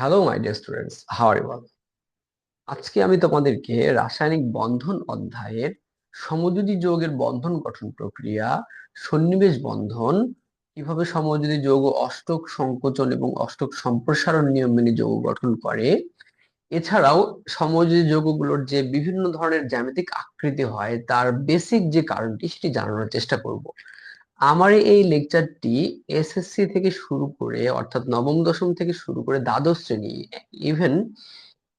Hello my dear students how are you আজকে আমি তোমাদেরকে রাসায়নিক বন্ধন অধ্যায়ের সমযোজী যৌগের বন্ধন গঠন প্রক্রিয়া, সন্নিবেশ বন্ধন, কীভাবে সমযোজী যৌগ অষ্টক সংকোচন এবং অষ্টক সম্প্রসারণ নিয়ম মেনে যৌগ গঠন করে। এছাড়াও সমযোজী যৌগগুলোর যে বিভিন্ন ধরনের জ্যামিতিক আকৃতি হয়, তার বেসিক যে কারণটি সেটি জানানোর চেষ্টা করব। আমার এই লেকচারটি এসএসসি থেকে শুরু করে, অর্থাৎ নবম, দশম থেকে শুরু করে দ্বাদশ শ্রেণি ইভেন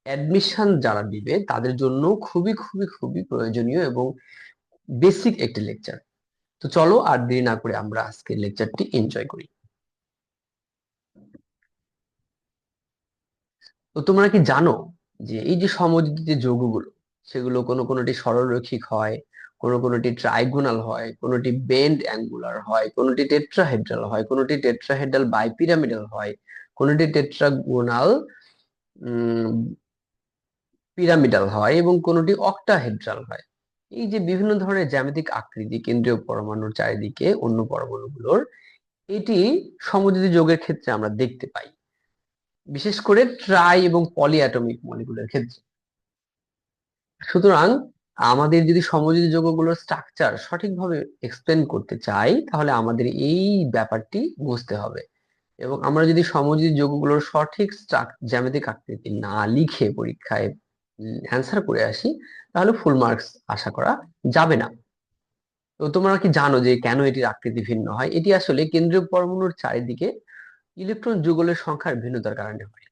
অ্যাডমিশন যারা দিবে, তাদের জন্য খুবই খুবই খুবই প্রয়োজনীয় এবং বেসিক একটি লেকচার তো চলো আর দেরি না করে আমরা আজকের লেকচারটি এনজয় করি। তো তোমরা কি জানো যে এই যে সমযোজিত যৌগগুলো, সেগুলো কোনো, কোনোটি সরলরৈখিক হয় কোনো, কোনোটি ট্রাইগোনাল হয়, কোনোটি বেন্ড অ্যাঙ্গুলার হয়, কোনোটি টেট্রাহেড্রাল হয়, কোনোটি টেট্রাহেড্রাল বাইপিরামিডাল হয়, কোনোটি টেট্রাগোনাল পিরামিডাল হয় এবং কোনোটি অক্টাহেড্রাল হয়। এই যে বিভিন্ন ধরনের জ্যামিতিক আকৃতি, কেন্দ্রীয় পরমাণুর চারিদিকে অন্য পরমাণুগুলোর, এটি সমযোজী যোগের ক্ষেত্রে আমরা দেখতে পাই। বিশেষ করে ট্রাই এবং পলিঅ্যাটমিক মলিকুলের ক্ষেত্রে। সুতরাং আমাদের যদি সমযোজী যৌগগুলোর স্ট্রাকচার সঠিকভাবে এক্সপ্লেন করতে চাই, তাহলে আমাদের এই ব্যাপারটি বুঝতে হবে। এবং আমরা যদি সমযোজী যৌগগুলোর সঠিক জ্যামিতিক আকৃতি না লিখে পরীক্ষায় অ্যান্সার করে আসি, তাহলে ফুল মার্কস আশা করা যাবে না। তো তোমরা কি জানো যে কেন এটির আকৃতি ভিন্ন হয়? এটি আসলে কেন্দ্রীয় পরমাণুর চারিদিকে ইলেকট্রন যুগলের সংখ্যার ভিন্নতার কারণে হয়।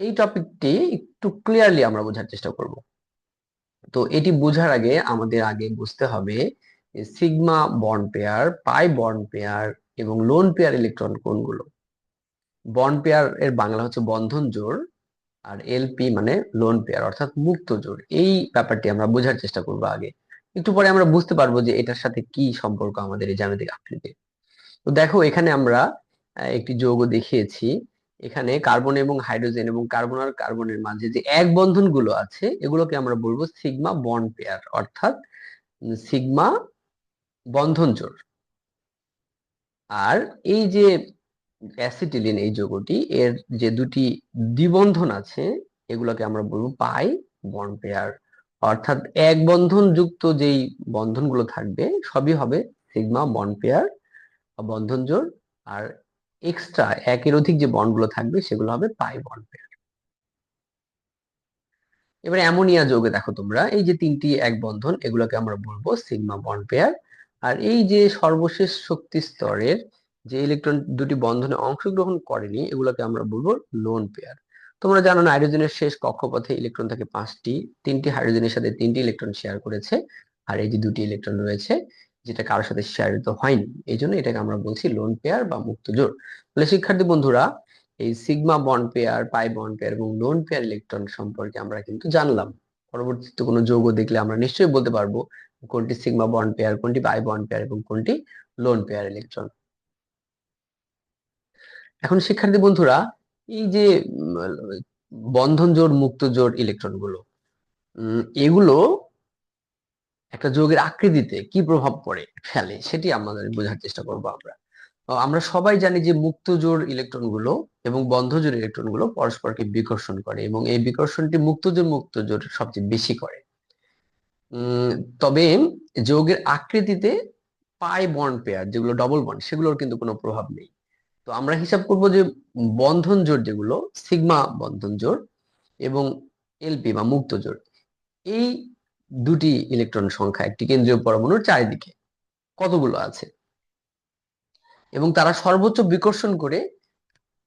এই টপিকটি একটু ক্লিয়ারলি আমরা বোঝার চেষ্টা করব। তো এটি বোঝার আগে আমাদের আগে বুঝতে হবে sigma bond pair, pi bond pair এবং লোন পেয়ার ইলেকট্রন কোনগুলো? বন্ড পেয়ার এর বাংলা হচ্ছে বন্ধন জোড় আর এলপি মানে লোন পেয়ার অর্থাৎ মুক্ত জোড়। এই ব্যাপারটি আমরা বোঝার চেষ্টা করব আগে। একটু পরে আমরা বুঝতে পারব যে এটার সাথে কি সম্পর্ক আমাদের এই জ্যামিতিক আকৃতি তো দেখো এখানে আমরা একটি যৌগ দেখিয়েছি। এখানে কার্বন এবং হাইড্রোজেন এবং কার্বন আর কার্বনের মাঝে যে এক বন্ধনগুলো আছে, এগুলোকে আমরা বলব সিগমা বন্ড পেয়ার, অর্থাৎ সিগমা বন্ধন জোড়। আর এই যে অ্যাসিটিলিন এই যৌগটি, এর যে দুটি দ্বিবন্ধন আছে, এগুলোকে আমরা বলব পাই বন্ড পেয়ার। অর্থাৎ এক বন্ধন যুক্ত যেই বন্ধনগুলো থাকবে, সবই হবে সিগমা বন্ড পেয়ার বন্ধন জোড়। আর এক্সট্রা একের অধিক যে বন্ডগুলো থাকবে সেগুলো হবে পাই বন্ড পেয়ার এবারে অ্যামোনিয়া যৌগে দেখো তোমরা, এই যে তিনটি এক বন্ধন, এগুলোকে আমরা বলব সিগমা বন্ড পেয়ার। আর এই যে সর্বশেষ শক্তি স্তরের যে ইলেকট্রন দুটি বন্ধনে অংশগ্রহণ করেনি, এগুলোকে আমরা বলব লোন পেয়ার তোমরা জানো না হাইড্রোজেনের শেষ কক্ষপথে ইলেকট্রন থাকে পাঁচটি, তিনটি হাইড্রোজেনের সাথে তিনটি ইলেকট্রন শেয়ার করেছে, আর এই যে দুটি ইলেকট্রন রয়েছে যেটা কারোর সাথে শেয়ারিত হয়নি। এই জন্য এটাকে আমরা বলছি লোন পেয়ার বা মুক্ত জোর। তাহলে শিক্ষার্থী বন্ধুরা, এই sigma bond pair pi bond pair এবং লোন পেয়ার ইলেকট্রন সম্পর্কে আমরা কিন্তু জানলাম। পরবর্তীতে কোনো যৌগ দেখলে আমরা নিশ্চয়ই বলতে পারব কোনটি সিগমা বন্ড পেয়ার কোনটি পাই বন্ড পেয়ার এবং কোনটি লোন পেয়ার ইলেকট্রন এখন শিক্ষার্থী বন্ধুরা, এই যে বন্ধন জোড়, মুক্ত জোড় ইলেকট্রনগুলো এগুলো একটা যৌগের আকৃতিতে কি প্রভাব পড়ে ফেলে, সেটি আমাদের বোঝার চেষ্টা করব আমরা। আমরা সবাই জানি যে মুক্ত জোড় ইলেকট্রনগুলো এবং বন্ধ জোড় ইলেকট্রনগুলো পরস্পরকে বিকর্ষণ করে এবং এই বিকর্ষণটি মুক্ত জোড় মুক্ত জোড় সবচেয়ে বেশি করে। তবে যৌগের আকৃতিতে পাই বন্ড পেয়ার, যেগুলো ডবল বন্ড সেগুলোর কিন্তু কোনো প্রভাব নেই। তো আমরা হিসাব করব যে বন্ধন জোড় যেগুলো, সিগমা বন্ধন জোড় এবং এলপি বা মুক্ত জোড়, এই দুটি ইলেকট্রন সংখ্যা, একটি কেন্দ্রীয় পরমাণুর চারিদিকে। কতগুলো আছে? এবং তারা সর্বোচ্চ বিকর্ষণ করে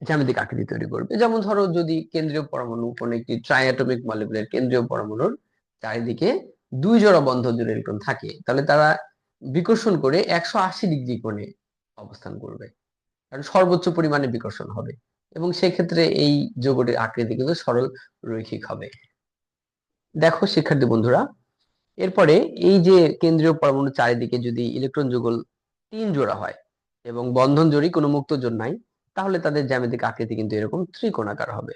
জ্যামিতিক আকৃতি তৈরি করবে। যেমন ধরো, যদি কেন্দ্রীয় পরমাণু কোন একটি ট্রাইঅ্যাটমিক মলিকুলের কেন্দ্রীয় পরমাণুর চারিদিকে দুই জোড়া বন্ধ জোড় ইলেকট্রন থাকে, তাহলে তারা বিকর্ষণ করে একশো আশি ডিগ্রি কোণে অবস্থান করবে। কারণ সর্বোচ্চ পরিমাণে বিকর্ষণ হবে। এবং সেক্ষেত্রে এই যৌগটির আকৃতি কিন্তু সরল রৈখিক হবে। দেখো, শিক্ষার্থী বন্ধুরা এরপরে এই যে কেন্দ্রীয় পরমাণু চারিদিকে যদি ইলেকট্রন যুগল তিন জোড়া হয় এবং বন্ধন জোড়ি কোনো মুক্ত জোর নাই, তাহলে তাদের জ্যামিতিক আকৃতি কিন্তু এরকম ত্রিকোণাকার হবে।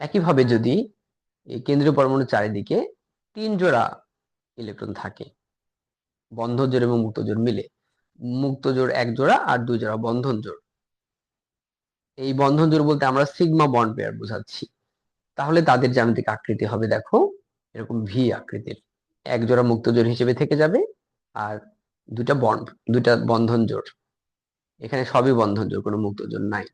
একইভাবে যদি এই কেন্দ্রীয় পরমাণু চারিদিকে তিন জোড়া ইলেকট্রন থাকে, বন্ধন জোর এবং মুক্ত জোর মিলে, মুক্ত জোড় এক জোড়া আর দুই জোড়া বন্ধন জোড়। এই বন্ধন জোড় বলতে আমরা সিগমা বন্ড পেয়ার বোঝাচ্ছি। তাহলে তাদের জ্যামিতিক আকৃতি হবে, দেখো, এরকম ভি আকৃতির। এক জোড়া মুক্ত জোড় হিসেবে থেকে যাবে আর দুটা বন্ড দুটা বন্ধন জোড়। এখানে সবই বন্ধন জোড়, কোনো মুক্ত জোড় নাই।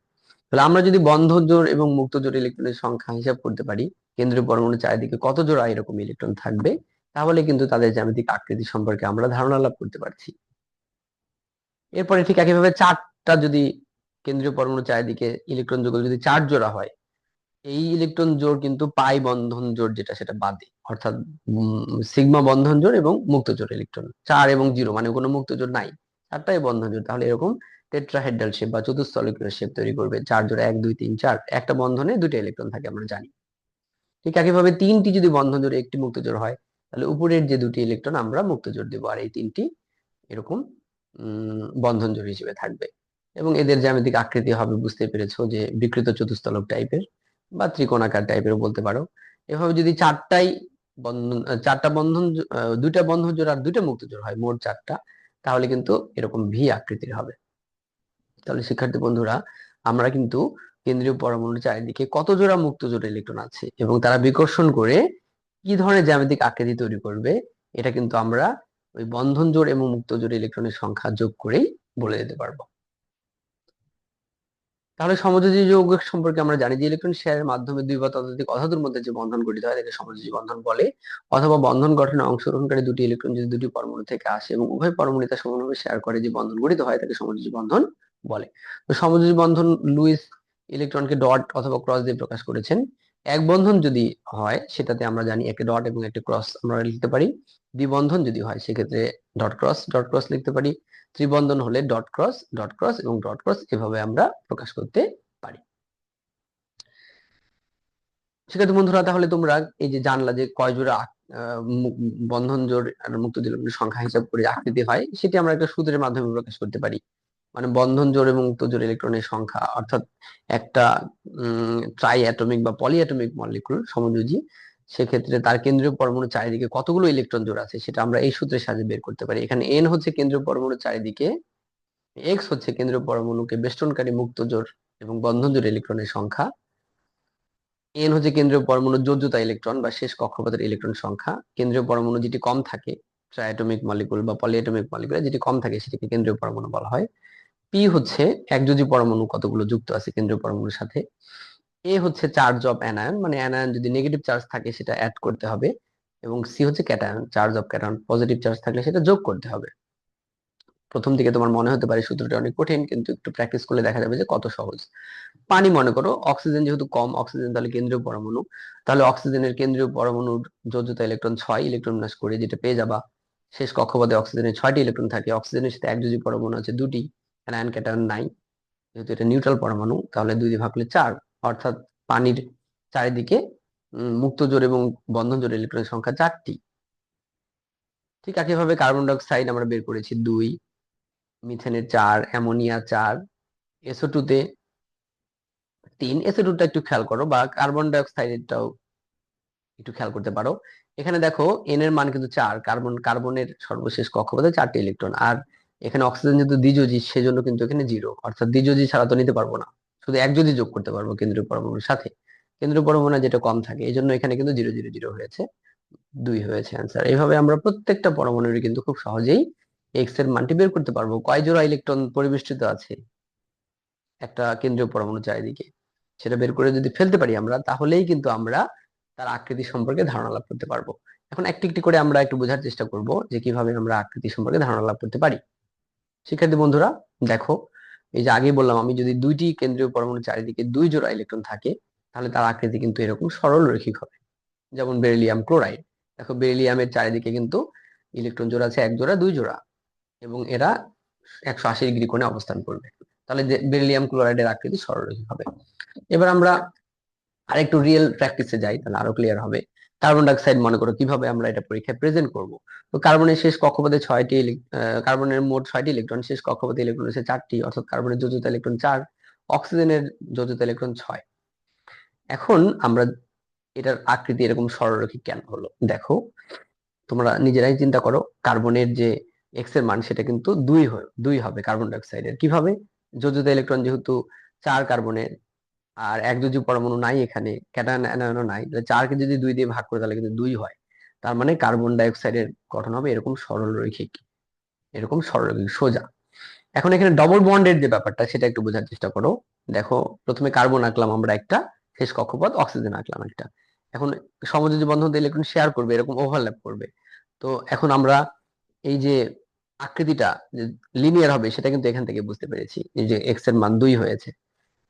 তাহলে আমরা যদি বন্ধন জোড় এবং মুক্ত জোড় ইলেকট্রনের সংখ্যা হিসাব করতে পারি, কেন্দ্রীয় পরমাণু চারিদিকে কত জোড়া এরকম ইলেকট্রন থাকবে, তাহলে কিন্তু তাদের জ্যামিতিক আকৃতি সম্পর্কে আমরা ধারণা লাভ করতে পারছি। এরপরে ঠিক একইভাবে চারটা যদি কেন্দ্রীয় পরমাণু চারিদিকে ইলেকট্রন যুগল যদি চার জোড়া হয় এই ইলেকট্রন জোড় কিন্তু পাই বন্ধন জোড় যেটা সেটা বাদে অর্থাৎ সিগমা বন্ধন জোড় এবং মুক্ত জোড় ইলেকট্রন চার এবং জিরো মানে কোনো মুক্ত জোড় নাই। চারটাই বন্ধন জোড়। তাহলে এরকম টেট্রাহেড্রাল শেপ বা চতুস্থলিকীয় শেপ তৈরি করবে। চার জোড়া এক, দুই, তিন, চার। একটা বন্ধনে দুইটা ইলেকট্রন থাকে আমরা জানি। ঠিক একইভাবে তিনটি যদি বন্ধন জোড়ে একটি মুক্ত জোড় হয়, তাহলে উপরের যে দুটি ইলেকট্রন আমরা মুক্ত জোড় দেবো। আর এই তিনটি এরকম বন্ধন জোড় হিসেবে থাকবে। এবং এদের জ্যামিতিক আকৃতি হবে, বুঝতে পেরেছ, যে বিকৃত চতুস্তলক টাইপের বা ত্রিকোণাকার টাইপের বলতে পারো। এভাবে যদি চারটাই বন্ধন চারটা বন্ধন দুইটা বন্ধন জোড় আর দুইটা মুক্ত জোড় হয় মোট চারটা, তাহলে কিন্তু এরকম ভি আকৃতির হবে। তাহলে শিক্ষার্থী বন্ধুরা, আমরা কিন্তু কেন্দ্রীয় পরমাণুর চারিদিকে কত জোড়া মুক্ত জোড়া ইলেকট্রন আছে এবং তারা বিকর্ষণ করে কি ধরনের জ্যামিতিক আকৃতি তৈরি করবে, এটা কিন্তু আমরা ওই বন্ধন জোড় এবং মুক্ত জোড় ইলেকট্রনের সংখ্যা যোগ করেই বলে দিতে পারব। তাহলে সমযোজী যৌগ সম্পর্কে আমরা জানি যে ইলেকট্রন শেয়ারের মাধ্যমে দুই বা ততোধিক অধাতুর মধ্যে যে বন্ধন গঠিত হয়, তাকে সমযোজী বন্ধন বলে। অথবা বন্ধন গঠনে অংশগ্রহণকারী দুটি ইলেকট্রন যদি দুটি পরমাণু থেকে আসে এবং উভয় পরমাণু তা সমানভাবে শেয়ার করে যে বন্ধন গঠিত হয়, তাকে সমযোজী বন্ধন বলে। তো সমযোজী বন্ধন লুইস ইলেকট্রনকে ডট অথবা ক্রস দিয়ে প্রকাশ করেছেন। এক বন্ধন যদি হয়, সেটাতে আমরা জানি একটা ডট এবং একটা ক্রস আমরা লিখতে পারি। দ্বিবন্ধন যদি হয়, সেক্ষেত্রে ডট ক্রস ডট ক্রস লিখতে পারি। ত্রিবন্ধন হলে ডট ক্রস ডট ক্রস এবং ডট ক্রস এভাবে আমরা প্রকাশ করতে পারি। সেক্ষেত্রে বন্ধুরা, তাহলে তোমরা এই যে জানলা যে কয় জোড়া বন্ধন জোড় আর মুক্ত দিলের সংখ্যা হিসাব করে আকৃতি হয়, সেটি আমরা একটা সূত্রের মাধ্যমে প্রকাশ করতে পারি। মানে বন্ধন জোড় এবং মুক্ত জোড় ইলেকট্রনের সংখ্যা, অর্থাৎ একটা ট্রাই অ্যাটমিক বা পলি অ্যাটমিক মলিকুল সমযোজী, সেক্ষেত্রে তার কেন্দ্রীয় পরমাণু চারিদিকে কতগুলো ইলেকট্রন জোড় আছে সেটা আমরা এই সূত্রের সাহায্যে বের করতে পারি। এখানে এন হচ্ছে কেন্দ্রীয় পরমাণু চারিদিকে এক্স হচ্ছে কেন্দ্রীয় পরমাণুকে বেষ্টনকারী মুক্ত জোড় এবং বন্ধন জোড় ইলেকট্রনের সংখ্যা এন হচ্ছে কেন্দ্রীয় পরমাণু যোজ্যতা ইলেকট্রন বা শেষ কক্ষপথের ইলেকট্রন সংখ্যা, কেন্দ্রীয় পরমাণু যেটি কম থাকে ট্রাইঅ্যাটমিক মলিকুল বা পলিঅ্যাটমিক মলিকুল যেটি কম থাকে সেটিকে কেন্দ্রীয় পরমাণু বলা হয়। পি হচ্ছে একযোজী পরমাণু কতগুলো যুক্ত আছে কেন্দ্রীয় পরমাণুর সাথে? এ হচ্ছে চার্জ অফ অ্যানায়ন মানে অ্যানায়ন যদি নেগেটিভ চার্জ থাকে সেটা অ্যাড করতে হবে এবং সি হচ্ছে cation charge of cation positive charge থাকলে সেটা যোগ করতে হবে। প্রথম দিকে তোমার মনে হতে পারে সূত্রটা অনেক কঠিন, কিন্তু একটু প্র্যাকটিস করলে দেখা যাবে যে কত সহজ। পানি মনে করো অক্সিজেন যেহেতু কম অক্সিজেন তাহলে কেন্দ্রীয় পরমাণু। তাহলে অক্সিজেনের কেন্দ্রীয় পরমাণুর যোজ্যতা ইলেকট্রন ছয় ইলেকট্রন বিন্যাস করে যেটা পেয়ে যাবা। শেষ কক্ষপথে অক্সিজেনের ছয়টি ইলেকট্রন থাকে অক্সিজেনের সাথে একযোজী পরমাণু আছে দুটি। অ্যানায়ন ক্যাটায়ন নাই যেহেতু এটা নিউট্রাল পরমাণু, তাহলে দুই দিয়ে ভাগলে চার। অর্থাৎ পানির চারিদিকে মুক্ত জোর এবং বন্ধন জোর ইলেকট্রনের সংখ্যা চারটি। ঠিক একইভাবে কার্বন ডাইঅক্সাইড আমরা বের করেছি দুই মিথেনের চার অ্যামোনিয়া চার এসও টুতে তিন। এসও টুটা একটু খেয়াল করো বা কার্বন ডাইঅক্সাইডটাও একটু খেয়াল করতে পারো। এখানে দেখো এন এর মান কিন্তু চার। কার্বন কার্বনের সর্বশেষ কক্ষপথে চারটি ইলেকট্রন আর এখানে অক্সিজেন যেহেতু দ্বিযোজী সেজন্য কিন্তু এখানে জিরো অর্থাৎ দ্বিযোজী ছাড়া তো নিতে পারব না। শুধু এক যদি যোগ করতে পারব কেন্দ্রীয় পরমাণুর সাথে। কেন্দ্রীয় পরমাণু যেটা কম থাকে এই জন্য এখানে কিন্তু জিরো জিরো জিরো হয়েছে। দুই হয়েছে অ্যান্সার এইভাবে আমরা প্রত্যেকটা পরমাণুর কিন্তু খুব সহজেই এক্সের মানটি বের করতে পারব। কয় জোড়া ইলেকট্রন পরিবেষ্টিত আছে? একটা কেন্দ্রীয় পরমাণু চারিদিকে। সেটা বের করে যদি ফেলতে পারি আমরা, তাহলেই কিন্তু আমরা তার আকৃতি সম্পর্কে ধারণা লাভ করতে পারব। এখন একটি একটি করে আমরা একটু বোঝার চেষ্টা করব যে কীভাবে আমরা আকৃতি সম্পর্কে ধারণা লাভ করতে পারি। শিক্ষার্থী বন্ধুরা, দেখো, এই যে আগে বললাম, আমি যদি দুইটি কেন্দ্রীয় পরমাণু চারিদিকে দুই জোড়া ইলেকট্রন থাকে, তাহলে তার আকৃতি কিন্তু এরকম সরল রৈখিক হবে। যেমন বেরিলিয়াম ক্লোরাইড দেখো বেরিলিয়ামের চারিদিকে কিন্তু ইলেকট্রন জোড়া আছে এক জোড়া, দুই জোড়া, এবং এরা একশো আশি ডিগ্রি কোণে অবস্থান করবে। তাহলে বেরিলিয়াম ক্লোরাইডের আকৃতি সরলরৈখিক হবে। এবার আমরা আরেকটু রিয়েল প্র্যাকটিসে যাই, তাহলে আরও ক্লিয়ার হবে। কার্বন ডাইঅক্সাইড মনে করো, কীভাবে আমরা এটা পরীক্ষায় প্রেজেন্ট করব? তো কার্বনের শেষ কক্ষপথে ছয়টি কার্বনের মোট ছয়টি ইলেকট্রন শেষ কক্ষপথে ইলেকট্রন হচ্ছে চারটি, অর্থাৎ কার্বনের যোজ্যতা ইলেকট্রন চার অক্সিজেনের যোজ্যতা ইলেকট্রন ছয়। এখন আমরা এটার আকৃতি এরকম সরলরৈখিক কেন হলো? দেখো, তোমরা নিজেরাই চিন্তা করো কার্বনের যে এক্সের মান সেটা কিন্তু দুই হয় দুই হবে কার্বন ডাইঅক্সাইডের কীভাবে? যোজ্যতা ইলেকট্রন যেহেতু চার কার্বনের আর এক যোজি পরমাণু নাই এখানে অ্যানায়নও নাই। চারকে যদি দুই দিয়ে ভাগ করে, তাহলে কিন্তু দুই হয়। তার মানে কার্বন ডাইঅক্সাইডের গঠন হবে এরকম সরল রৈখিক, এরকম সরল রৈখিক, সোজা। এখন এখানে ডবল বন্ডের যে ব্যাপারটা, সেটা একটু বোঝার চেষ্টা করো। দেখো, প্রথমে কার্বন আঁকলাম আমরা একটা, শেষ কক্ষপথ অক্সিজেন আঁকলাম একটা। এখন সমযোজী বন্ধন ইলেকট্রন শেয়ার করবে, এরকম ওভারল্যাপ করবে। তো এখন আমরা এই যে আকৃতিটা লিনিয়ার হবে, সেটা কিন্তু এখান থেকে বুঝতে পেরেছি। এই যে এক্সের মান দুই হয়েছে।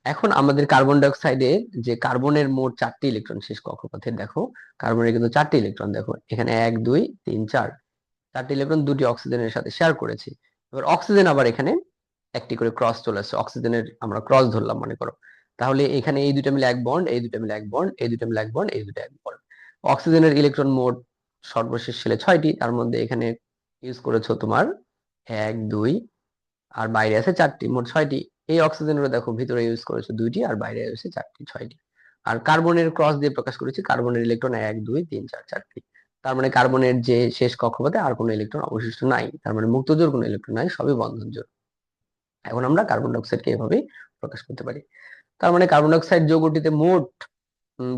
এখন আমাদের কার্বন ডাইঅক্সাইডে যে কার্বনের মোট চারটি ইলেকট্রন শেষ কক্ষপথে, দেখো কার্বনের কিন্তু চারটি ইলেকট্রন দেখো, এখানে এক, দুই, তিন, চার, চারটি ইলেকট্রন দুটি অক্সিজেনের সাথে শেয়ার করেছি। এবার অক্সিজেন আবার এখানে একটি করে ক্রস চলে আসছে অক্সিজেনের আমরা ক্রস ধরলাম, মনে করো। তাহলে এখানে এই দুটা মিলে এক বন্ড এই দুটা মিলে এক বন্ড এই দুটা মিলে এক বন্ড এই দুটা এক বন্ড অক্সিজেনের ইলেকট্রন মোট সর্বশেষ ছেলে ছয়টি, তার মধ্যে এখানে ইউজ করেছ তোমার এক, দুই, আর বাইরে আছে চারটি, মোট ছয়টি। এই অক্সিজেনের দেখো, ভিতরে ইউজ করেছে দুইটি আর বাইরে আছে চারটি, ছয়টি। আর কার্বনের ক্রস দিয়ে প্রকাশ করেছি কার্বনের ইলেকট্রন এক, দুই, তিন, চার, চারটি। তার মানে কার্বনের যে শেষ কক্ষপথে আর কোনো ইলেকট্রন অবশিষ্ট নাই। তার মানে মুক্ত জোর কোনো ইলেকট্রন নাই, সবই বন্ধন জোর এখন আমরা কার্বন ডাইঅক্সাইডকে এভাবেই প্রকাশ করতে পারি। তার মানে কার্বন ডাইঅক্সাইড যৌগটিতে মোট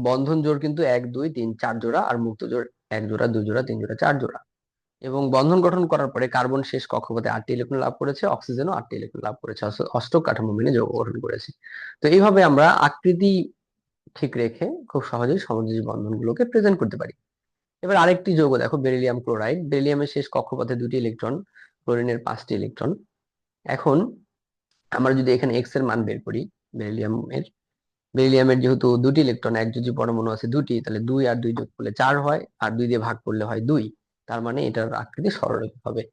বন্ধন জোর কিন্তু এক, দুই, তিন, চার জোড়া আর মুক্ত জোর এক জোড়া, দুই জোড়া, তিন জোড়া, চার জোড়া। এবং বন্ধন গঠন করার পরে কার্বন শেষ কক্ষপথে আটটি ইলেকট্রন লাভ করেছে, অক্সিজেনও আটটি ইলেকট্রন লাভ করেছে অষ্টক কাঠামো মেনে যৌগ গঠন করেছে। তো এইভাবে আমরা আকৃতি ঠিক রেখে খুব সহজেই সমযোজী বন্ধনগুলোকে প্রেজেন্ট করতে পারি। এবার আরেকটি যৌগ, দেখো বেরিলিয়াম ক্লোরাইড বেরিলিয়ামের শেষ কক্ষপথে দুটি ইলেকট্রন ক্লোরিনের পাঁচটি ইলেকট্রন। এখন আমরা যদি এখানে এক্সের মান বের করি বেরিলিয়ামের বেরিলিয়ামের যেহেতু দুটি ইলেকট্রন, এক যদি পরমাণু আছে দুটি, তাহলে দুই আর দুই যোগ করলে চার হয়, আর দুই দিয়ে ভাগ করলে হয় দুই। তার মানে এটার আকৃতি সরলরেখা হবে।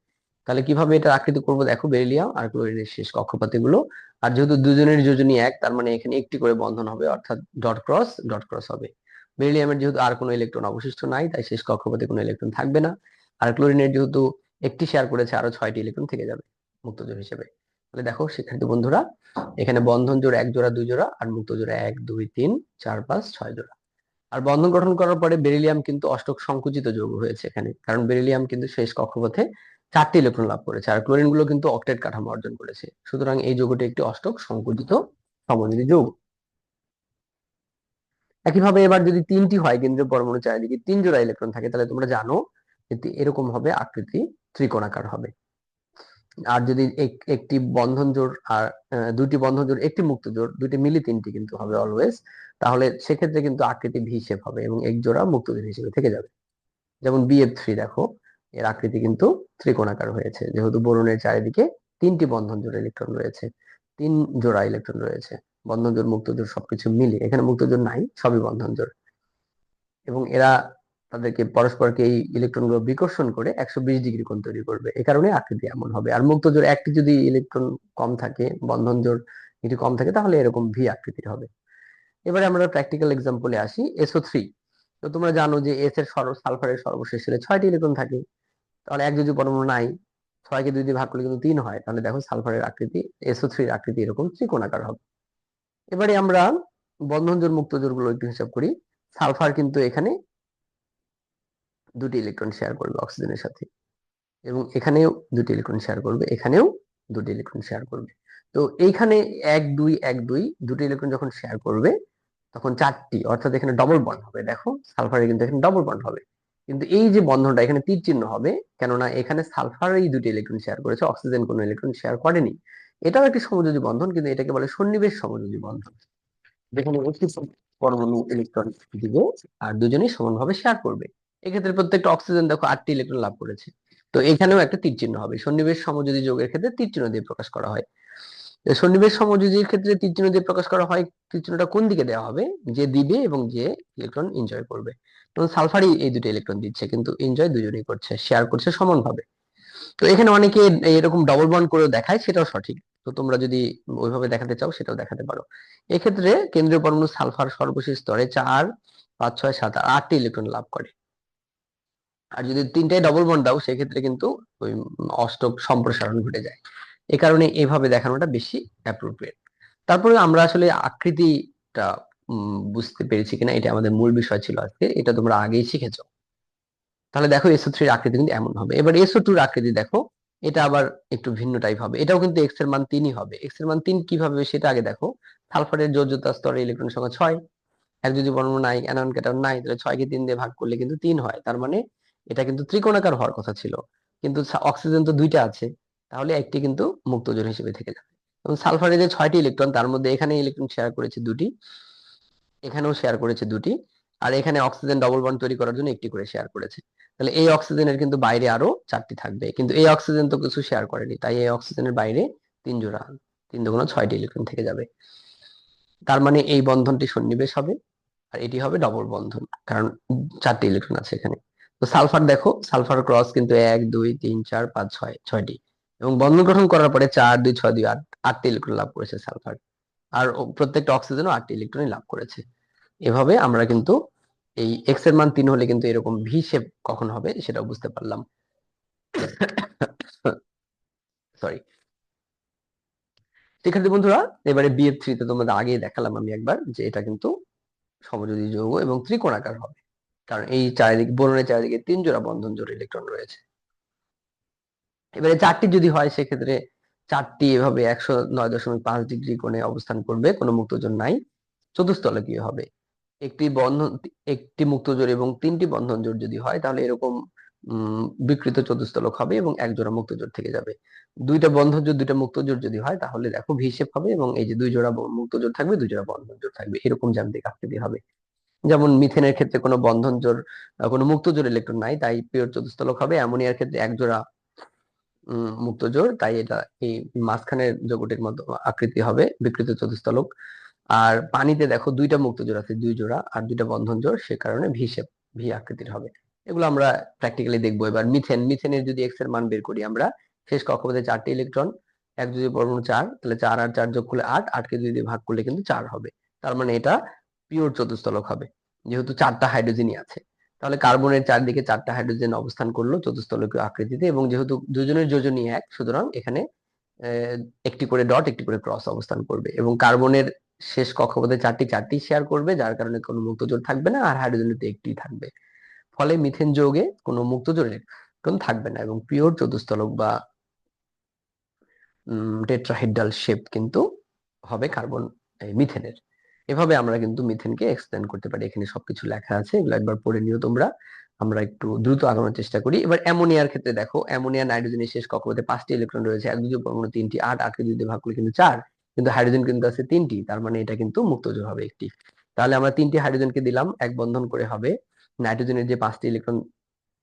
তাহলে কীভাবে এটার আকৃতি করব? দেখো বেরিলিয়াম আর ক্লোরিনের শেষ কক্ষপথে গুলো আর যেহেতু দুজনের যোজনী এক, তার মানে এখানে একটি করে বন্ধন হবে, অর্থাৎ ডট ক্রস ডট ক্রস হবে। বেরিলিয়ামের যেহেতু আর কোনো ইলেকট্রন অবশিষ্ট নাই, তাই শেষ কক্ষপথে কোনো ইলেকট্রন থাকবে না। আর ক্লোরিনের যেহেতু একটি শেয়ার করেছে, আরও ছয়টি ইলেকট্রন থেকে যাবে মুক্ত জোড় হিসেবে। তাহলে দেখো শিক্ষার্থী বন্ধুরা, এখানে বন্ধন জোড়া এক জোড়া, দুই জোড়া, আর মুক্ত জোড়া এক, দুই, তিন, চার, পাঁচ, ছয় জোড়া। আর বন্ধন গঠন করার পরে বেরিলিয়াম কিন্তু অষ্টক সংকুচিত যৌগ হয়েছে এখানে। কারণ বেরিলিয়াম কিন্তু শেষ কক্ষপথে চারটি ইলেকট্রন লাভ করেছে আর ক্লোরিনগুলো কিন্তু অক্টেট কাঠামো অর্জন করেছে। সুতরাং এই যৌগটি একটি অষ্টক সংকুচিত সমযোজী যৌগ। একইভাবে এবার যদি তিনটি হয় কেন্দ্রীয় পরমাণু চারিদিকে তিন জোড়া ইলেকট্রন থাকে, তাহলে তোমরা জানো এরকম হবে আকৃতি ত্রিকোণাকার হবে। আর যদি একটি বন্ধন জোর আর দুটি বন্ধন জোর একটি মুক্ত জোর দুটি মিলি তিনটি কিন্তু হবে অলওয়েজ তাহলে সেক্ষেত্রে কিন্তু আকৃতি ভি শেপ হবে এবং এক জোড়া মুক্ত জোর হিসেবে থেকে যাবে। যেমন বিএফ থ্রি দেখো, এর আকৃতি কিন্তু ত্রিকোণাকার হয়েছে। যেহেতু বোরনের চারিদিকে তিনটি বন্ধন জোড় ইলেকট্রন রয়েছে, তিন জোড়া ইলেকট্রন রয়েছে। বন্ধন জোর মুক্ত জোর সবকিছু মিলে, এখানে মুক্ত জোর নাই, সবই বন্ধন জোর এবং এরা তাদেরকে পরস্পরকে এই ইলেকট্রনগুলো বিকর্ষণ করে একশো বিশ ডিগ্রি কোণ তৈরি করবে। এ কারণে আকৃতি এমন হবে। আর মুক্ত জোর একটি যদি ইলেকট্রন কম থাকে, বন্ধন জোর একটু কম থাকে, তাহলে এরকম ভি আকৃতির হবে। এবারে আমরা প্র্যাকটিক্যাল এক্সাম্পলে আসি এসও থ্রি তো তোমরা জানো যে এস এর সর্ব সালফারের সর্বশেষ ছেলে ছয়টি ইলেকট্রন থাকে। তাহলে এক যদি পরমাণু নাই, ছয়কে দুই দিয়ে ভাগ করলে কিন্তু তিন হয়। তাহলে দেখো সালফারের আকৃতি এসও থ্রির আকৃতি এরকম ত্রিকোণাকার হবে। এবারে আমরা বন্ধন জোর মুক্ত জোরগুলো একটু হিসাব করি। সালফার কিন্তু এখানে দুটি ইলেকট্রন শেয়ার করবে অক্সিজেনের সাথে। এবং এখানেও দুটি ইলেকট্রন শেয়ার করবে, এখানেও দুটি ইলেকট্রন শেয়ার করবে। তো এইখানে এক, দুই এক, দুই দুটি ইলেকট্রন যখন শেয়ার করবে, তখন চারটি, অর্থাৎ এখানে ডবল বন্ড হবে। দেখো সালফারে কিন্তু এখানে ডবল বন্ড হবে। কিন্তু এই যে বন্ধনটা, এখানে তীর চিহ্ন হবে, কেননা এখানে সালফার এই দুটি ইলেকট্রন শেয়ার করেছে অক্সিজেন কোনো ইলেকট্রন শেয়ার করেনি। এটাও একটি সমযোজী বন্ধন, কিন্তু এটাকে বলে সন্নিবেশ সমযোজী বন্ধন। যেখানে একটি পরমাণু ইলেকট্রন দিবে, আর দুজনেই সমানভাবে শেয়ার করবে। এক্ষেত্রে প্রত্যেকটা অক্সিজেন দেখো আটটি ইলেকট্রন লাভ করেছে। তো এখানেও একটা তীর চিহ্ন হবে। সন্নিবেশ সমযোজী যোগের ক্ষেত্রে তীর চিহ্ন দিয়ে প্রকাশ করা হয়। সন্নিবেশ সমযোজীর ক্ষেত্রে তীর চিহ্ন দিয়ে প্রকাশ করা হয়, তীর চিহ্নটা কোন দিকে দেওয়া হবে? যে দিবে এবং যে ইলেকট্রন এনজয় করবে। যেমন সালফারই এই দুটো ইলেকট্রন দিচ্ছে, কিন্তু এনজয় দুজনেই করছে শেয়ার করছে সমানভাবে। তো এখানে অনেকে এরকম ডবল বন্ড করে দেখায়, সেটাও সঠিক। তো তোমরা যদি ওইভাবে দেখাতে চাও, সেটাও দেখাতে পারো। এক্ষেত্রে কেন্দ্রীয় পরমাণু সালফার সর্বশেষ স্তরে চার, পাঁচ, ছয়, সাত আটটি ইলেকট্রন লাভ করে। আর যদি তিনটাই ডবল বন্ড দাও, সেক্ষেত্রে কিন্তু ওই অষ্টক সম্প্রসারণ ঘটে যায়। এ কারণে এভাবে দেখানোটা বেশি অ্যাপ্রোপ্রিয়েট তারপরে আমরা আসলে আকৃতিটা বুঝতে পেরেছি কিনা, এটা আমাদের মূল বিষয় ছিল আজকে, এটা তোমরা আগেই শিখেছ। তাহলে দেখো এসও থ্রির আকৃতি কিন্তু এমন হবে। এবার এসও টুর আকৃতি দেখো, এটা আবার একটু ভিন্ন টাইপ হবে। এটাও কিন্তু এক্সের মান তিনই হবে। এক্সের মান তিন কীভাবে, সেটা আগে দেখো। সালফারের যোজ্যতা স্তরে ইলেকট্রন সংখ্যা ছয়, এক যদি বর্ণ নাই অ্যানায়ন ক্যাটায়ন নাই, তাহলে ছয়কে তিন দিয়ে ভাগ করলে কিন্তু তিন হয়। তার মানে এটা কিন্তু ত্রিকোণাকার হওয়ার কথা ছিল। কিন্তু অক্সিজেন তো দুইটা আছে, তাহলে একটি কিন্তু মুক্তজোর হিসেবে থেকে যাবে। এবং সালফারের যে ছয়টি ইলেকট্রন, তার মধ্যে এখানে ইলেকট্রন শেয়ার করেছে দুটি, এখানেও শেয়ার করেছে দুটি, আর এখানে অক্সিজেন ডবল বন্ড তৈরি করার জন্য একটি করে শেয়ার করেছে। তাহলে এই অক্সিজেনের কিন্তু বাইরে আরও চারটি থাকবে, কিন্তু এই অক্সিজেন তো কিছু শেয়ার করেনি, তাই এই অক্সিজেনের বাইরে তিন জোড়া, তিন দুগুণ ছয়টি ইলেকট্রন থেকে যাবে। তার মানে এই বন্ধনটি সন্নিবেশ হবে, আর এটি হবে ডবল বন্ধন, কারণ চারটি ইলেকট্রন আছে এখানে। তো সালফার দেখো, সালফার ক্রস কিন্তু এক, দুই, তিন, চার, পাঁচ, ছয়, ছয়টি। এবং বন্ধন গঠন করার পরে চার, দুই, ছয়, দুই, আট, আটটি ইলেকট্রন লাভ করেছে সালফার। আর প্রত্যেকটা অক্সিজেনও আটটি ইলেকট্রনই লাভ করেছে। এভাবে আমরা কিন্তু এই এক্সের মান তিন হলে কিন্তু এরকম ভি শেপ কখন হবে সেটাও বুঝতে পারলাম। সরি শিক্ষার্থী বন্ধুরা, এবারে বিএফ থ্রিতে তোমাদের আগে দেখালাম আমি একবার যে এটা কিন্তু সমযোজী যৌগ এবং ত্রিকোণাকার হবে। কারণ এই চারিদিকে বোরনের চারিদিকে তিন জোড়া বন্ধন জোড় ইলেকট্রন রয়েছে। এবারে চারটি যদি হয়, সেক্ষেত্রে চারটি এভাবে একশো নয় দশমিক পাঁচ ডিগ্রি কোণে অবস্থান করবে, কোনো মুক্তজন নাই। চতুস্থলকীয় হবে? একটি বন্ধন, একটি মুক্তজোড় এবং তিনটি বন্ধন জোড় যদি হয়, তাহলে এরকম বিকৃত চতুস্থলক হবে এবং এক জোড়া মুক্তজোড় থেকে যাবে। দুইটা বন্ধন জোর দুইটা মুক্তজোড় যদি হয়, তাহলে দেখো ভিসেপ হবে এবং এই যে দুই জোড়া মুক্তজোড় থাকবে, দুই জোড়া বন্ধন জোর থাকবে। এরকম জ্যামিতিক আকৃতি হবে। যেমন মিথেনের ক্ষেত্রে কোনো বন্ধন জোড় কোনো মুক্ত জোড় ইলেকট্রন নাই, তাই পিওর চতুস্থলক হবে। অ্যামোনিয়ার ক্ষেত্রে এক জোড়া মুক্ত জোড় তাই এটা এই মাঝখানের জগতের মতো আকৃতি হবে বিকৃত চতুস্থলক আর পানিতে দেখো দুইটা মুক্ত জোড় আছে, দুই জোড়া আর দুইটা বন্ধন জোড়, সে কারণে ভি শেপ ভি আকৃতির হবে। এগুলো আমরা প্র্যাকটিক্যালি দেখব। এবার মিথেন মিথেনের যদি এক্সের মান বের করি আমরা, শেষ কক্ষপথে চারটি ইলেকট্রন এক যদি পরমাণু চার, তাহলে চার আর চার যোগ করলে আট, আটকে যদি ভাগ করলে কিন্তু চার হবে। তার মানে এটা পিওর চতুস্থলক হবে। যেহেতু চারটা হাইড্রোজেনই আছে। তাহলে কার্বনের চারদিকে চারটা হাইড্রোজেন অবস্থান করল চতুস্থলকীয় আকৃতিতে এবং যেহেতু দুজনের যোজনই এক, সুতরাং এখানে একটি করে ডট একটি করে ক্রস অবস্থান করবে এবং কার্বনের শেষ কক্ষপথে চারটি চারটি শেয়ার করবে, যার কারণে কোনো মুক্ত জোর থাকবে না আর হাইড্রোজেনের তো একটি থাকবে। ফলে মিথেন যৌগে কোনো মুক্ত জোরের কোন থাকবে না এবং পিওর চতুস্থলক বা টেট্রাহিডাল শেপ কিন্তু হবে কার্বন মিথেনের এভাবে আমরা কিন্তু মিথেনকে এক্সপ্লেন করতে পারি। এখানে সবকিছু লেখা আছে, এগুলো একবার পড়ে নিও তোমরা। আমরা একটু দ্রুত আগানোর চেষ্টা করি। এবার অ্যামোনিয়ার ক্ষেত্রে দেখো, অ্যামোনিয়া, নাইট্রোজেনের শেষ কক্ষপথে পাঁচটি ইলেকট্রন রয়েছে। এক দুজন পরমাণু তিনটি, আট, আটকে যদি ভাগ করলে কিন্তু চার, কিন্তু হাইড্রোজেন কিন্তু আছে তিনটি, তার মানে এটা কিন্তু মুক্তজোর হবে একটি। তাহলে আমরা তিনটি হাইড্রোজেনকে দিলাম, এক বন্ধন করে হবে। নাইট্রোজেনের যে পাঁচটি ইলেকট্রন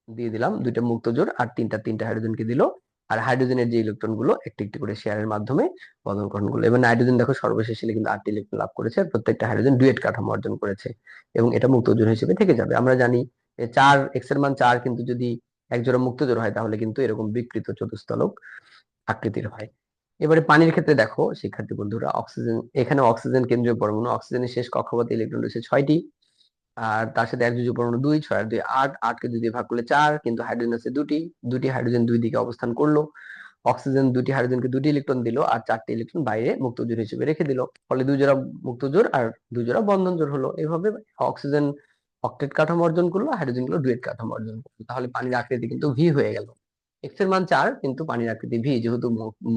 দিয়ে দিলাম, দুইটা মুক্তজোর আর তিনটা তিনটা হাইড্রোজেনকে দিল। আর হাইড্রোজেনের যে ইলেকট্রনগুলো, একটি একটি করে শেয়ারের মাধ্যমে বন্ধন গ্রহণ করল। এবার নাইট্রোজেন দেখো সর্বশেষ কিন্তু আটটি ইলেকট্রন লাভ করেছে প্রত্যেকটা হাইড্রোজেন ডুয়েট কাঠামো অর্জন করেছে এবং এটা মুক্তজোর হিসেবে থেকে যাবে। আমরা জানি চার এক্সের মান চার কিন্তু যদি এক জোড়া মুক্তজোর হয় তাহলে কিন্তু এরকম বিকৃত চতুস্থলক আকৃতির হয়। এবারে পানির ক্ষেত্রে দেখো, শিক্ষার্থী বন্ধুরা অক্সিজেন এখানে অক্সিজেন কেন্দ্রীয় পরমাণু অক্সিজেনের শেষ কক্ষপথে ইলেকট্রন রয়েছে ছয়টি। আর তার সাথে এক যুজু পরমাণু দুই, ছয় আর দুই, আট, আটকে দুই দিয়ে ভাগ করলে চার, কিন্তু হাইড্রোজেন আছে দুটি দুটি হাইড্রোজেন দুই দিকে অবস্থান করল। অক্সিজেন দুটি হাইড্রোজেনকে দুটি ইলেকট্রন দিল আর চারটি ইলেকট্রন বাইরে মুক্ত জোর হিসেবে রেখে দিল। ফলে দুই জোড়া মুক্ত জোর আর দুই জোড়া বন্ধন জোর হলো। এইভাবে অক্সিজেন অক্টেট কাঠামো অর্জন করল হাইড্রোজেনগুলো ডুয়েট কাঠামো অর্জন করল। তাহলে পানির আকৃতি কিন্তু ভি হয়ে গেল। এক্সের মান চার, কিন্তু পানির আকৃতি ভি যেহেতু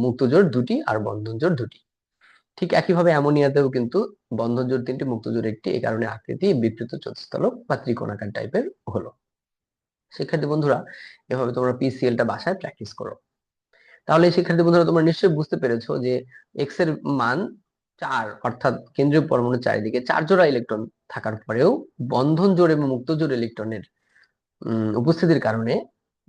মুক্ত জোর দুটি আর বন্ধন জোর দুটি। ঠিক একইভাবে অ্যামোনিয়াতেও কিন্তু বন্ধন জোর তিনটি মুক্ত জোর একটি এই কারণে আকৃতি বিকৃত চতুস্থলক বা ত্রিকোণাকার টাইপের হলো। শিক্ষার্থী বন্ধুরা, এভাবে তোমরা পিসিএলটা বাসায় প্র্যাকটিস করো। তাহলে শিক্ষার্থী বন্ধুরা, তোমরা নিশ্চয়ই বুঝতে পেরেছ যে এক্সের মান চার, অর্থাৎ কেন্দ্রীয় পরমাণু চারিদিকে চার জোড়া ইলেকট্রন থাকার পরেও বন্ধন জোর এবং মুক্ত জোর ইলেকট্রনের উপস্থিতির কারণে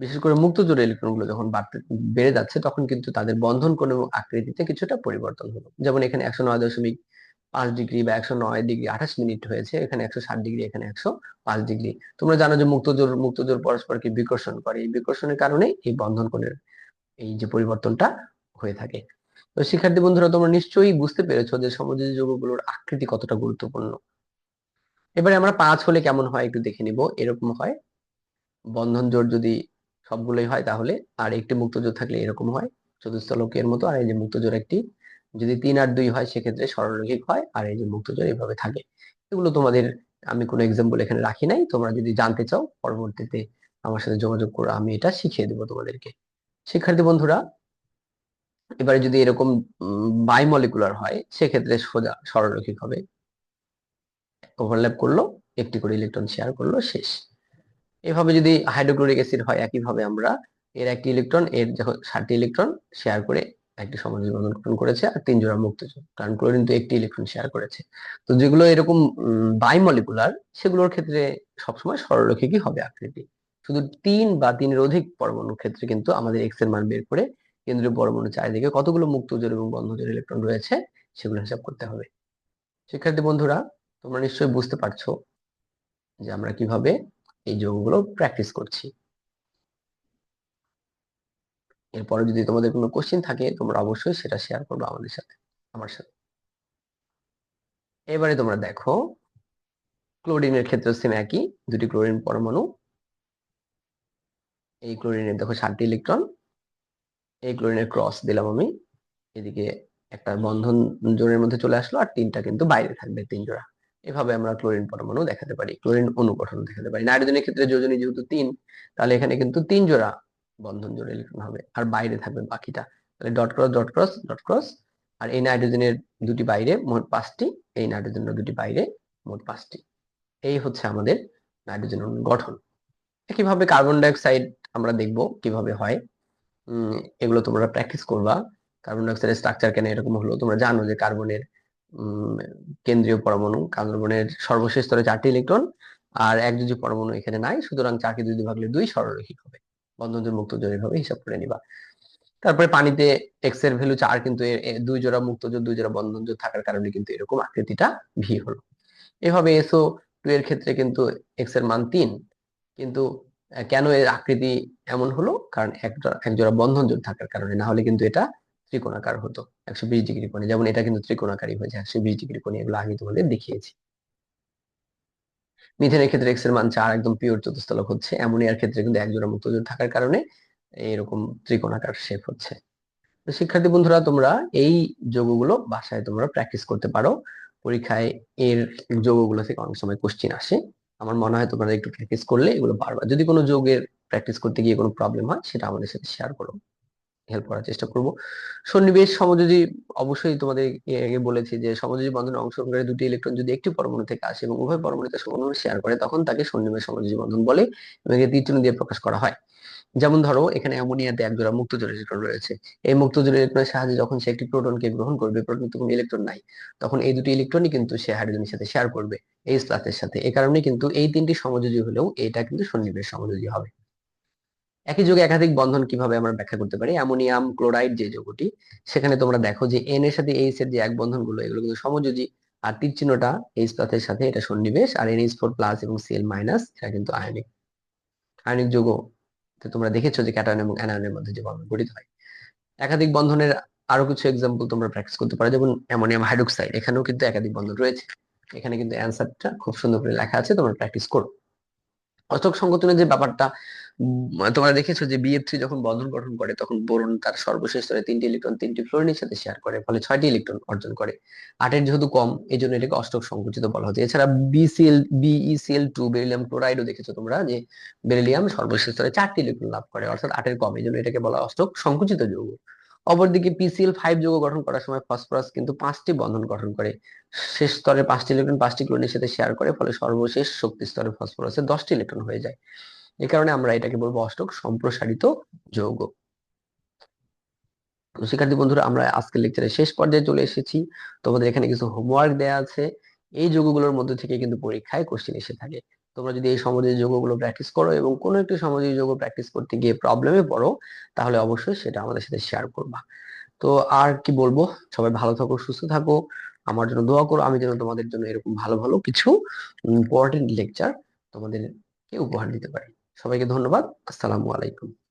বিশেষ করে মুক্ত জোড় ইলেকট্রনগুলো যখন বাড়তে, বেড়ে যাচ্ছে, তখন কিন্তু তাদের বন্ধন কোণ এবং আকৃতিতে কিছুটা পরিবর্তন হলো। যেমন এখানে একশো নয় দশমিক পাঁচ ডিগ্রি বা একশো নয় ডিগ্রি আঠাশ মিনিট হয়েছে, এখানে একশো ষাট ডিগ্রি, এখানে একশো পাঁচ ডিগ্রি। তোমরা জানো যে মুক্ত জোর মুক্ত জোর পরস্পরকে বিকর্ষণ করে। এই বিকর্ষণের কারণে এই বন্ধন কোণের এই যে পরিবর্তনটা হয়ে থাকে। তো শিক্ষার্থী বন্ধুরা, তোমরা নিশ্চয়ই বুঝতে পেরেছ যে সমযোজী যৌগগুলোর আকৃতি কতটা গুরুত্বপূর্ণ। এবারে আমরা পাঁচ হলে কেমন হয় একটু দেখে নিব। এরকম হয়, বন্ধন জোর যদি সবগুলোই হয় তাহলে। আর একটি মুক্তজোর থাকলে এরকম হয় চতুস্থলকের মতো। আর এই যে মুক্তজোর একটি, যদি তিন আর দুই হয়, সেক্ষেত্রে সরলরৈখিক হয়। আর এই যে মুক্তজোর এইভাবে থাকে। এগুলো তোমাদের আমি কোনো এক্সাম্পল এখানে রাখি নাই। তোমরা যদি জানতে চাও, পরবর্তীতে আমার সাথে যোগাযোগ করো, আমি এটা শিখিয়ে দেবো তোমাদেরকে। শিক্ষার্থী বন্ধুরা, এবারে যদি এরকম বায়োমলিকুলার হয়, সেক্ষেত্রে সোজা সরলরৈখিক হবে। ওভারল্যাপ করল, একটি করে ইলেকট্রন শেয়ার করল, শেষ। এভাবে যদি হাইড্রোক্লোরিক অ্যাসিড হয় একইভাবে আমরা এর একটি ইলেকট্রন, এর যখন ষাটটি ইলেকট্রন শেয়ার করে একটি সমাজী বন্ধন গঠন করেছে আর তিন জোড়া মুক্ত কারণ ক্লোরিন তো একটি ইলেকট্রন শেয়ার করেছে। তো যেগুলো এরকম বায়োমলিকুলার সেগুলোর ক্ষেত্রে সবসময় সরলরৈখিকই হবে আকৃতি। শুধু তিন বা তিনের অধিক পরমাণুর ক্ষেত্রে কিন্তু আমাদের এক্সের মান বের করে কেন্দ্রীয় পরমাণু চারিদিকে কতগুলো মুক্ত জোর এবং বন্ধ জোর ইলেকট্রন রয়েছে সেগুলো হিসাব করতে হবে। শিক্ষার্থী বন্ধুরা, তোমরা নিশ্চয়ই বুঝতে পারছ যে আমরা কীভাবে এই যোগগুলো প্র্যাকটিস করছি। এরপরে যদি তোমাদের কোনো কোশ্চেন থাকে, তোমরা অবশ্যই সেটা শেয়ার করবে আমাদের সাথে, আমার সাথে। এবারে তোমরা দেখো ক্লোরিনের ক্ষেত্রে সেম একই, দুটি ক্লোরিন পরমাণু। এই ক্লোরিনের দেখো ষাটটি ইলেকট্রন এই ক্লোরিনের ক্রস দিলাম আমি, এদিকে একটা বন্ধন জোড়ের মধ্যে চলে আসলো, আর তিনটা কিন্তু বাইরে থাকবে, তিন জোড়া। এভাবে আমরা ক্লোরিন পরমাণু দেখাতে পারি, ক্লোরিন অনুগঠন দেখাতে পারি। নাইট্রোজেনের ক্ষেত্রে যোজনী যেহেতু তিন, তাহলে এখানে কিন্তু তিন জোড়া বন্ধন জোড়া ইলেকট্রন হবে, আর বাইরে থাকবে বাকিটা। তাহলে dot cross dot cross dot cross, আর এই নাইট্রোজেনের দুটি বাইরে, মোট পাঁচটি, এই নাইট্রোজেনের দুটি বাইরে, মোট পাঁচটি। এই হচ্ছে আমাদের নাইট্রোজেন গঠন। একইভাবে কার্বন ডাইঅক্সাইড আমরা দেখব কীভাবে হয়। এগুলো তোমরা প্র্যাকটিস করবা। কার্বন ডাইঅক্সাইডের স্ট্রাকচার কেন এরকম হলো? তোমরা জানো যে কার্বনের কেন্দ্রীয় পরমাণু, কার্বনের সর্বশেষ স্তরে চারটি ইলেকট্রন আর এক যদি পরমাণু এখানে নাই, সুতরাং চারকে দুই ভাগলে দুই সরলরৈখিক হবে। বন্ধনজোর মুক্ত জোর এভাবে হিসাব করে নিবা। তারপরে পানিতে এক্সের ভ্যালু চার কিন্তু দুই জোড়া মুক্ত জোর দুই জোড়া বন্ধন জোর থাকার কারণে কিন্তু এরকম আকৃতিটা ভি হলো। এভাবে এসও টু এর ক্ষেত্রে কিন্তু এক্সের মান তিন, কিন্তু কেন এর আকৃতি এমন হলো? কারণ এক জোড়া বন্ধন জোর থাকার কারণে, না হলে কিন্তু এটা ত্রিকোণাকার হতো, একশো বিশ ডিগ্রি কোণে। যেমন এটা কিন্তু ত্রিকোণাকারী হয়েছে একশো বিশ ডিগ্রি কোণে এগুলো আগে তোমাদের দেখিয়েছি। মিথেনের ক্ষেত্রে এক্সের মান চার, একদম পিওর চতুস্তলক হচ্ছে। অ্যামোনিয়ার ক্ষেত্রে কিন্তু এক জোড়া মুক্তজোর থাকার কারণে এরকম ত্রিকোণাকার শেপ হচ্ছে। তো শিক্ষার্থী বন্ধুরা, তোমরা এই যোগগুলো বাসায় তোমরা প্র্যাকটিস করতে পারো। পরীক্ষায় এর যোগগুলো থেকে অনেক সময় কোশ্চিন আসে। আমার মনে হয় তোমরা একটু প্র্যাকটিস করলে এগুলো বারবার, যদি কোনো যোগের প্র্যাকটিস করতে গিয়ে কোনো প্রবলেম হয়, সেটা আমাদের সাথে শেয়ার করো। হেল্প করার চেষ্টা করব। সন্নিবেশ সমযোজী অবশ্যই তোমাদের আগে বলেছি যে, সমযোজী বন্ধনে অংশগ্রহণকারী দুটি ইলেকট্রন যদি একটি পরমাণু থেকে আসে এবং উভয় পরমাণুতে পরমাণু শেয়ার করে, তখন তাকে সন্নিবেশ সমযোজী বন্ধন বলে এবং একে তীর্চন দিয়ে প্রকাশ করা হয়। যেমন ধরো, এখানে অ্যামোনিয়াতে এক জোড়া মুক্ত জোড়া ইলেকট্রন রয়েছে। এই মুক্ত জোড়া ইলেকট্রনের সাহায্যে যখন সে একটি প্রোটনকে গ্রহণ করবে প্রোটন কোনো ইলেকট্রন নাই, তখন এই দুটি ইলেকট্রনই কিন্তু সে হাইড্রোজেনের সাথে শেয়ার করবে, এই প্লাসের সাথে। এই কারণে কিন্তু এই তিনটি সমযোজী হলেও এটা কিন্তু সন্নিবেশ সমযোজী হবে। একই যোগে একাধিক বন্ধন কীভাবে আমরা ব্যাখ্যা করতে পারি? অ্যামোনিয়াম, ক্লোরাইড যে যৌগটি, সেখানে তোমরা দেখো যে এন এর সাথে এইচ এর যে এক বন্ধনগুলো এগুলো কিন্তু সমযোজী। আর তীর চিহ্নটা এইচ প্লাসের সাথে এটা সন্নিবেশ, আর এনএইচ ফোর প্লাস এবং সিএল মাইনাস এটা কিন্তু আয়নিক। আয়নিক যৌগ তোমরা দেখেছ যে ক্যাটায়ন এবং অ্যানায়নের মধ্যে যে বন্ধন গঠিত হয়। একাধিক বন্ধনের আরও কিছু এক্সাম্পল তোমরা প্র্যাকটিস করতে পারো, যেমন অ্যামোনিয়াম হাইড্রোক্সাইড, এখানেও কিন্তু একাধিক বন্ধন রয়েছে। এখানে কিন্তু অ্যান্সারটা খুব সুন্দর করে লেখা আছে, তোমরা প্র্যাকটিস করো। অচক সংকোচনের যে ব্যাপারটা তোমরা দেখেছ যে বিএফ থ্রি যখন বন্ধন গঠন করে, তখন বোরন তার সর্বশেষ স্তরে তিনটি ইলেকট্রন তিনটি ফ্লোরিনের সাথে শেয়ার করে, ফলে ছয়টি ইলেকট্রন অর্জন করে। আটের যেহেতু কম এই জন্য এটাকে অষ্টক সংকুচিত বলা হচ্ছে। এছাড়া বিসিএল বিইসিএল টু বেরিলিয়াম ক্লোরাইডও দেখেছ তোমরা যে বেরিলিয়াম সর্বশেষ স্তরে চারটি ইলেকট্রন লাভ করে, অর্থাৎ আটের কম এই জন্য এটাকে বলা অষ্টক সংকুচিত যৌগ। অপরদিকে পিসিএল ফাইভ যৌগ গঠন করার সময় ফসফরাস কিন্তু পাঁচটি বন্ধন গঠন করে। শেষ স্তরে পাঁচটি ইলেকট্রন পাঁচটি ক্লোরিনের সাথে শেয়ার করে, ফলে সর্বশেষ শক্তি স্তরে ফসফরাসের দশটি ইলেকট্রন হয়ে যায়। এই কারণে আমরা এটাকে বলব অষ্টক সম্প্রসারিত যৌগ। শিক্ষার্থী বন্ধুরা, আমরা আজকের লেকচারের শেষ পর্যায়ে চলে এসেছি। তোমাদের এখানে কিছু হোমওয়ার্ক দেওয়া আছে। এই যৌগগুলোর মধ্যে থেকে কিন্তু পরীক্ষায় কোশ্চেন এসে থাকে। তোমরা যদি এই সমাজের যোগগুলো প্র্যাকটিস করো এবং কোনো একটি সমাজের যোগ প্র্যাকটিস করতে গিয়ে প্রবলেমে পড়ো, তাহলে অবশ্যই সেটা আমাদের সাথে শেয়ার করবা। তো আর কি বলব? সবাই ভালো থাকো, সুস্থ থাকো। আমার জন্য দোয়া করো। আমি যেন তোমাদের জন্য এরকম ভালো ভালো কিছু ইম্পর্টেন্ট লেকচার তোমাদেরকে উপহার দিতে পারি। সবাইকে ধন্যবাদ। আসসালামু আলাইকুম।